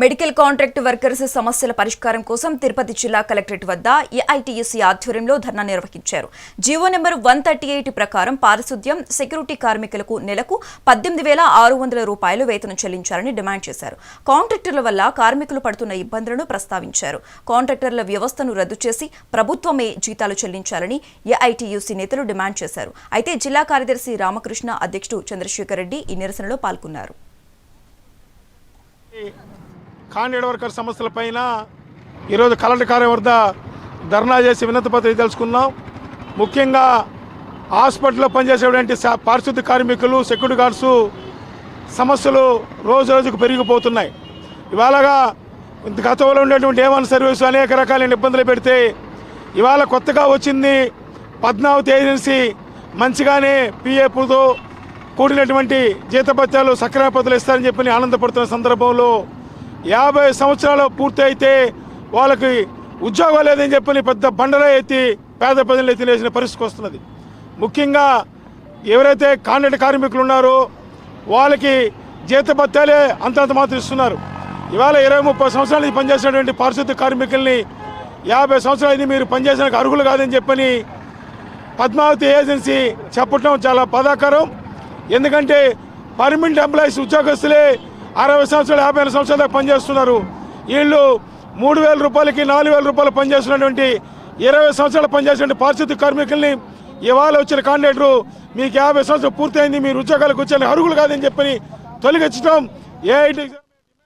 Medical contract workers సమస్యల పరిష్కారం కోసం తిరుపతి జిల్లా కలెక్టరేట్ వద్ద ఏఐటీయూసీ ఆధ్వర్యంలో ధర్నా నిర్వహించారు. GO number one thirty eight ప్రకారం పారిశుద్ధ్యం సెక్యూరిటీ కార్మికులకు నెలకు పద్దెనిమిది వేల ఆరు వందల రూపాయలు వేతనం చెల్లించాలని డిమాండ్ చేశారు. కాంట్రాక్టర్ల వల్ల కార్మికులు పడుతున్న ఇబ్బందులను ప్రస్తావించారు. కాంట్రాక్టర్ల వ్యవస్థను రద్దు చేసి ప్రభుత్వమే జీతాలు చెల్లించాలని ఏఐటీయూసీ నేతలు డిమాండ్ చేశారు. అయితే జిల్లా కార్యదర్శి రామకృష్ణ అధ్యక్షుడు చంద్రశేఖర్ రెడ్డి ఈ నిరసనలో పాల్గొన్నారు. కాంట్రాక్ట్ వర్కర్ సమస్యలపైన ఈరోజు కలెక్టర్ కార్యం వద్ద ధర్నా చేసి వినతి పత్రిక తెలుసుకున్నాం ముఖ్యంగా హాస్పిటల్లో పనిచేసేటువంటి సా- పారిశుద్ధ్య కార్మికులు సెక్యూరిటీ గార్డ్స్ సమస్యలు రోజు రోజుకు పెరిగిపోతున్నాయి. ఇవాళగా గతంలో ఉండేటువంటి ఏమన్ సర్వీసు అనేక రకాలైన ఇబ్బందులు పెడితే ఇవాళ కొత్తగా వచ్చింది పద్మావతి ఏజెన్సీ. మంచిగానే పిఎఫ్తో కూడినటువంటి జీతపత్యాలు సక్రమ పద్ధతులు ఇస్తారని చెప్పి ఆనందపడుతున్న సందర్భంలో యాభై సంవత్సరాలు పూర్తి అయితే వాళ్ళకి ఉద్యోగం లేదని చెప్పని పెద్ద బండరా ఎత్తి పేద ప్రజలు ఎత్తినేసిన పరిస్థితికి వస్తున్నది. ముఖ్యంగా ఎవరైతే కాంట్రాక్ట్ కార్మికులు ఉన్నారో వాళ్ళకి జీతభత్యాలే అంతంత మాత్రం ఇస్తున్నారు. ఇవాళ ఇరవై ముప్పై సంవత్సరాల నుంచి పనిచేసినటువంటి పారిశుద్ధ్య కార్మికుల్ని యాభై సంవత్సరాలు మీరు పనిచేసడానికి అర్హులు కాదని చెప్పని పద్మావతి ఏజెన్సీ చెప్పటం చాలా బాధాకరం. ఎందుకంటే పర్మనెంట్ ఎంప్లాయీస్ ఉద్యోగస్తులే అరవై సంవత్సరాలు యాభై ఐదు సంవత్సరాల దాకా పనిచేస్తున్నారు. వీళ్ళు మూడు వేల రూపాయలకి నాలుగు వేల రూపాయలు పనిచేస్తున్నటువంటి ఇరవై సంవత్సరాలు పనిచేసిన పారిశుద్ధ్య కార్మికుల్ని ఇవాళ వచ్చిన కాండిడేటరు మీకు యాభై సంవత్సరాలు పూర్తయింది మీరు ఉద్యోగాలకు వచ్చే అర్హులు కాదని చెప్పని తొలగించడం ఏఐటి